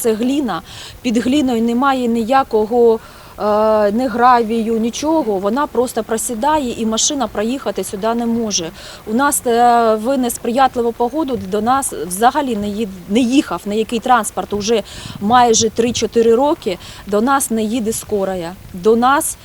це гліна. Під гліною немає ніякого е, ні гравію, нічого. Вона просто просідає і машина проїхати сюди не може. У нас е, в несприятливу погоду до нас взагалі не, не їхав ніякий транспорт уже майже 3-4 роки. До нас не їде скорая. До нас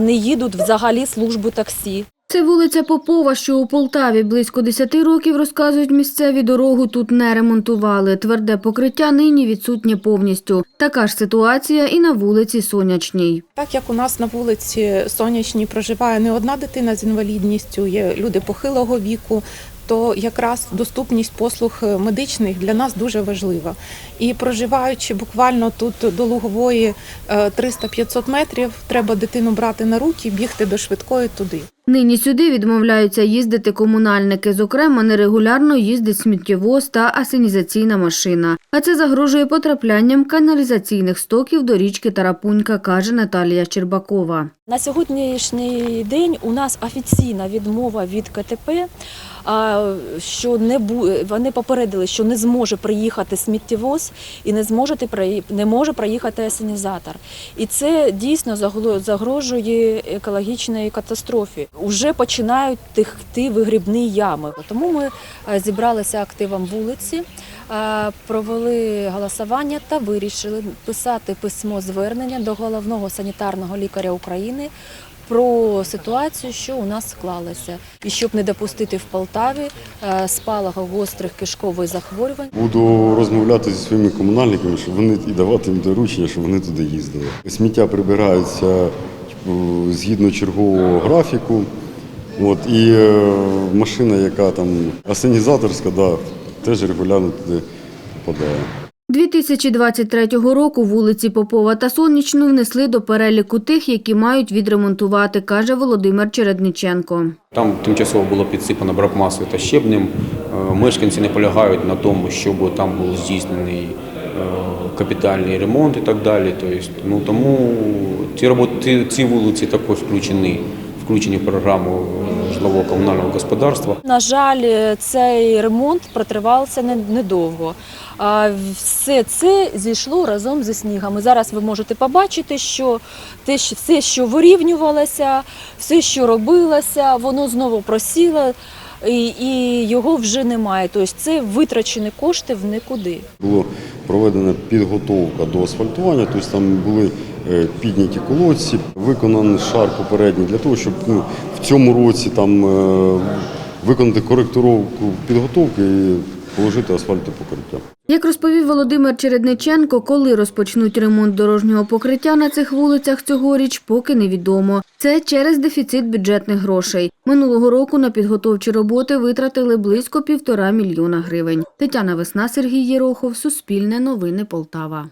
не їдуть взагалі служби таксі. Це вулиця Попова, що у Полтаві. Близько 10 років, розказують місцеві, дорогу тут не ремонтували. Тверде покриття нині відсутнє повністю. Така ж ситуація і на вулиці Сонячній. Так як у нас на вулиці Сонячній проживає не одна дитина з інвалідністю, є люди похилого віку. То якраз доступність послуг медичних для нас дуже важлива. І проживаючи буквально тут до Лугової е, 300-500 метрів, треба дитину брати на руки, бігти до швидкої туди. Нині сюди відмовляються їздити комунальники. Зокрема, нерегулярно їздить сміттєвоз та асенізаційна машина. А це загрожує потраплянням каналізаційних стоків до річки Тарапунька, каже Наталія Щербакова. На сьогоднішній день у нас офіційна відмова від КТП, що не бу... вони попередили, що не зможе приїхати сміттєвоз і не, зможете не може приїхати асенізатор. І це дійсно загрожує екологічній катастрофі. Уже починають тихти вигрібні ями. Тому ми е, зібралися активом вулиці, провели голосування та вирішили писати письмо звернення до головного санітарного лікаря України про ситуацію, що у нас склалася, і щоб не допустити в Полтаві е, спалаху гострих кишкових захворювань. Буду розмовляти зі своїми комунальниками, щоб вони і давати їм доручення, щоб вони туди їздили. Сміття прибирається типу, згідно чергового графіку. От, і е, машина, яка там асенізаторська, да, теж регулярно туди попадає. 2023 року вулиці Попова та Сонячну внесли до переліку тих, які мають відремонтувати, каже Володимир Чередниченко. Там тимчасово було підсипано бракмасою та щебнем. Е, Мешканці не полягають на тому, щоб там був здійснений е, капітальний ремонт і так далі. Тобто, ну, тому ці роботи, ці- ці вулиці також включені, включені в програму житлово-комунального господарства. На жаль, цей ремонт протривався недовго. Все це зійшло разом зі снігами. Зараз ви можете побачити, що те, все, що вирівнювалося, все, що робилося, воно знову просіло. І, і його вже немає. Тобто це витрачені кошти в нікуди. Було проведена підготовка до асфальтування, тобто там були е, підняті колодці, виконаний шар попередній для того, щоб ну, в цьому році там е, виконати коректуровку підготовки положити асфальтне покриття. Як розповів Володимир Чередниченко, коли розпочнуть ремонт дорожнього покриття на цих вулицях цьогоріч, поки невідомо. Це через дефіцит бюджетних грошей. Минулого року на підготовчі роботи витратили близько півтора мільйона гривень. Тетяна Весна, Сергій Єрохов, Суспільне новини Полтава.